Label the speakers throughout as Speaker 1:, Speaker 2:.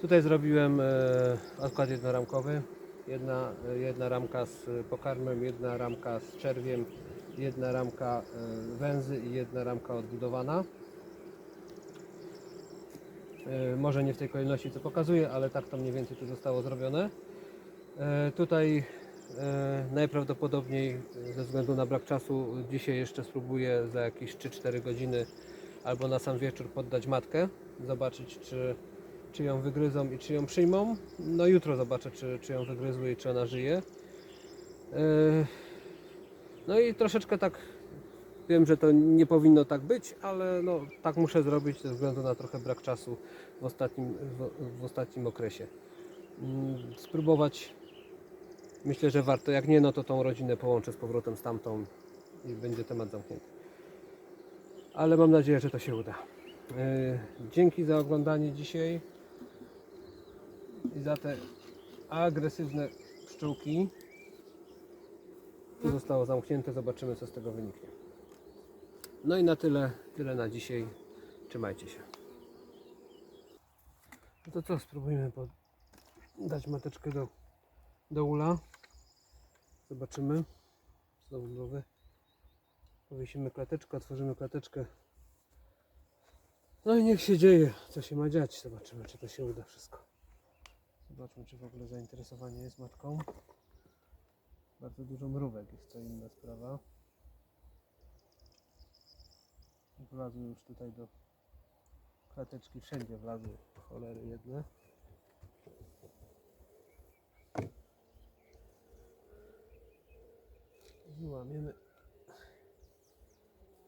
Speaker 1: Tutaj zrobiłem e, odkład jednoramkowy. Jedna, e, jedna ramka z pokarmem, jedna ramka z czerwiem, jedna ramka e, węzy i jedna ramka odbudowana. E, Może nie w tej kolejności co pokazuję, ale tak to mniej więcej tu zostało zrobione. E, Tutaj e, najprawdopodobniej e, ze względu na brak czasu dzisiaj jeszcze spróbuję za jakieś 3-4 godziny albo na sam wieczór poddać matkę, zobaczyć czy, czy ją wygryzą i czy ją przyjmą. No jutro zobaczę czy, czy ją wygryzły i czy ona żyje. E, No i troszeczkę tak wiem, że to nie powinno tak być, ale no tak muszę zrobić ze względu na trochę brak czasu w ostatnim, w, w ostatnim okresie. Mm, Spróbować myślę, że warto. Jak nie, no to tą rodzinę połączę z powrotem z tamtą i będzie temat zamknięty. Ale mam nadzieję, że to się uda. Yy, Dzięki za oglądanie dzisiaj i za te agresywne pszczółki. Tu zostało zamknięte, zobaczymy co z tego wyniknie. No i na tyle, tyle na dzisiaj. Trzymajcie się. No to co, spróbujmy dać mateczkę do, do ula. Zobaczymy. Znowu nowy. Powiesimy klateczkę, otworzymy klateczkę. No i niech się dzieje, co się ma dziać. Zobaczymy, czy to się uda wszystko. Zobaczmy, czy w ogóle zainteresowanie jest matką. Bardzo dużo mrówek jest to inna sprawa. Wlazły już tutaj do klateczki, wszędzie wlazły cholery jedne. I łamiemy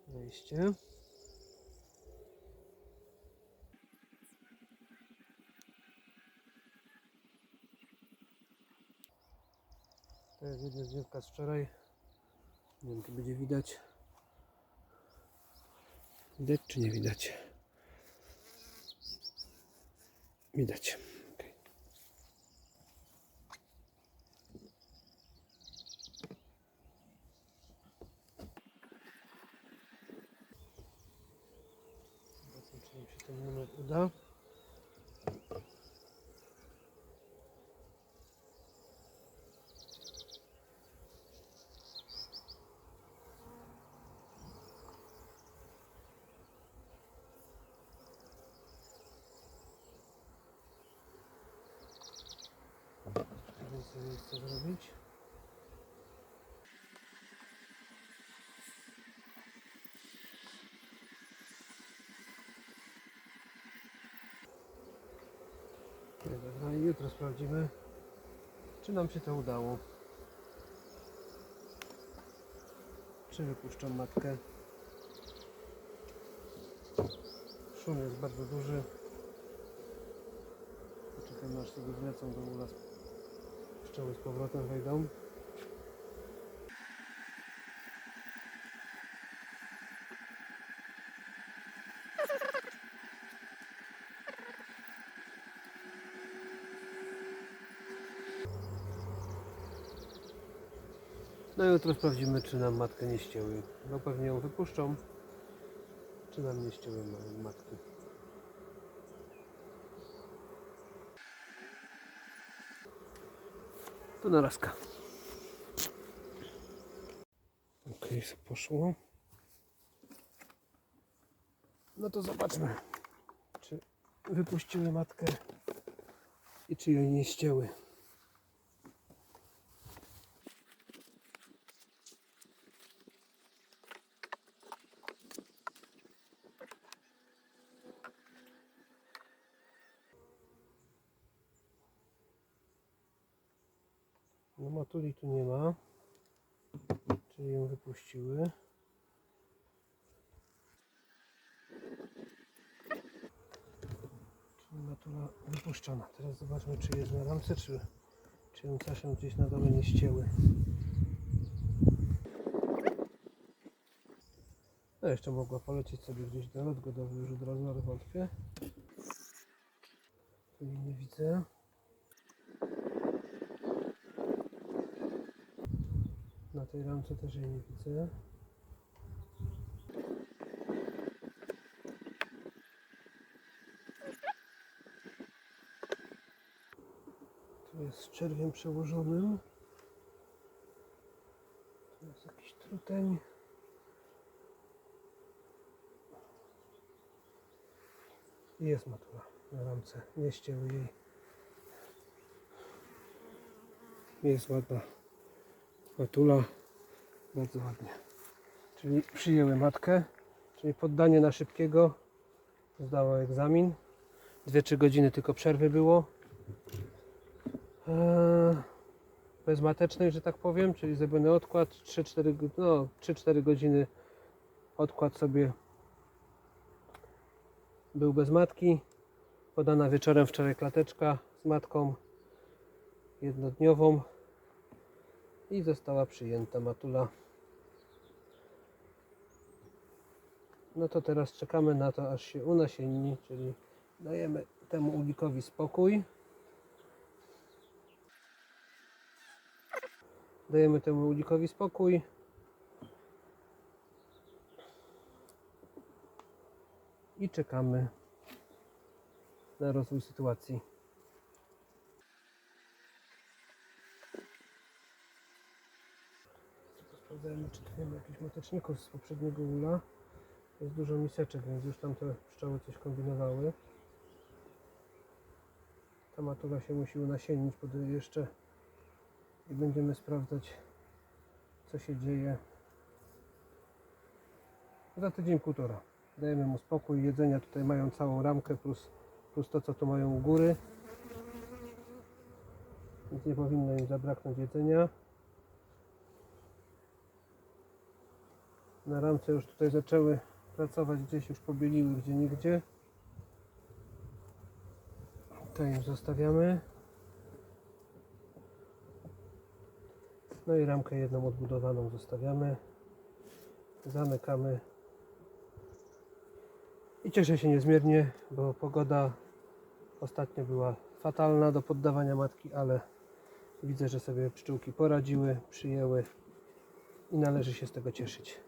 Speaker 1: wejście. To jest jedna z drzewka z wczoraj. Nie wiem, czy będzie widać. Widać czy nie widać? Widać. Zobaczmy, czy nam się ten numer uda. Więcej miejsca zrobić. Nie, Dobra, i jutro sprawdzimy, czy nam się to udało. Czy wypuszczam matkę. Szum jest bardzo duży. Poczekamy aż sobie wlecą do ula pszczoły z powrotem wejdą. No i jutro sprawdzimy, czy nam matkę nie ścięły. No pewnie ją wypuszczą, czy nam nie ścięły ma- matki. To narazka. Ok, poszło. No to zobaczmy, czy wypuściły matkę i czy jej nie ścięły. No matuli tu nie ma, czyli ją wypuściły. Czyli matula wypuszczona. Teraz zobaczmy czy jest na ramce, czy, czy ją czasem gdzieś na dole nie ścięły. No jeszcze mogła polecieć sobie gdzieś do lot godowy już od razu, ale wątpię. Tu nie widzę. Na tej ramce też jej nie widzę. Tu jest czerwiem przełożonym. Tu jest jakiś truteń. I Jest matura na ramce. Nie ścięły jej. Jest ładna matula. Bardzo ładnie. Czyli przyjęły matkę. Czyli poddanie na szybkiego. Zdało egzamin. 2-3 godziny tylko przerwy było. Eee, bezmatecznej, że tak powiem, czyli zrobiony odkład 3-4 go- no, 3-4 godziny odkład sobie był bez matki. Podana wieczorem wczoraj klateczka z matką jednodniową i została przyjęta matula. No to teraz czekamy na to, aż się unasienni, czyli dajemy temu ulikowi spokój. Dajemy temu ulikowi spokój. I czekamy na rozwój sytuacji. Sprawdzajmy, czy tu nie ma jakichś mateczników z poprzedniego ula. Jest dużo miseczek, więc już tam te pszczoły coś kombinowały. Ta matura się musi unasiennić pod jeszcze i będziemy sprawdzać co się dzieje za tydzień półtora. Dajemy mu spokój, jedzenia tutaj mają całą ramkę plus, plus to co tu mają u góry. Więc nie powinno im zabraknąć jedzenia. Na ramce już tutaj zaczęły pracować, gdzieś już pobieliły gdzie nigdzie. To im zostawiamy. No i ramkę jedną odbudowaną zostawiamy. Zamykamy. I cieszę się niezmiernie, bo pogoda ostatnio była fatalna do poddawania matki, ale widzę, że sobie pszczółki poradziły, przyjęły i należy się z tego cieszyć.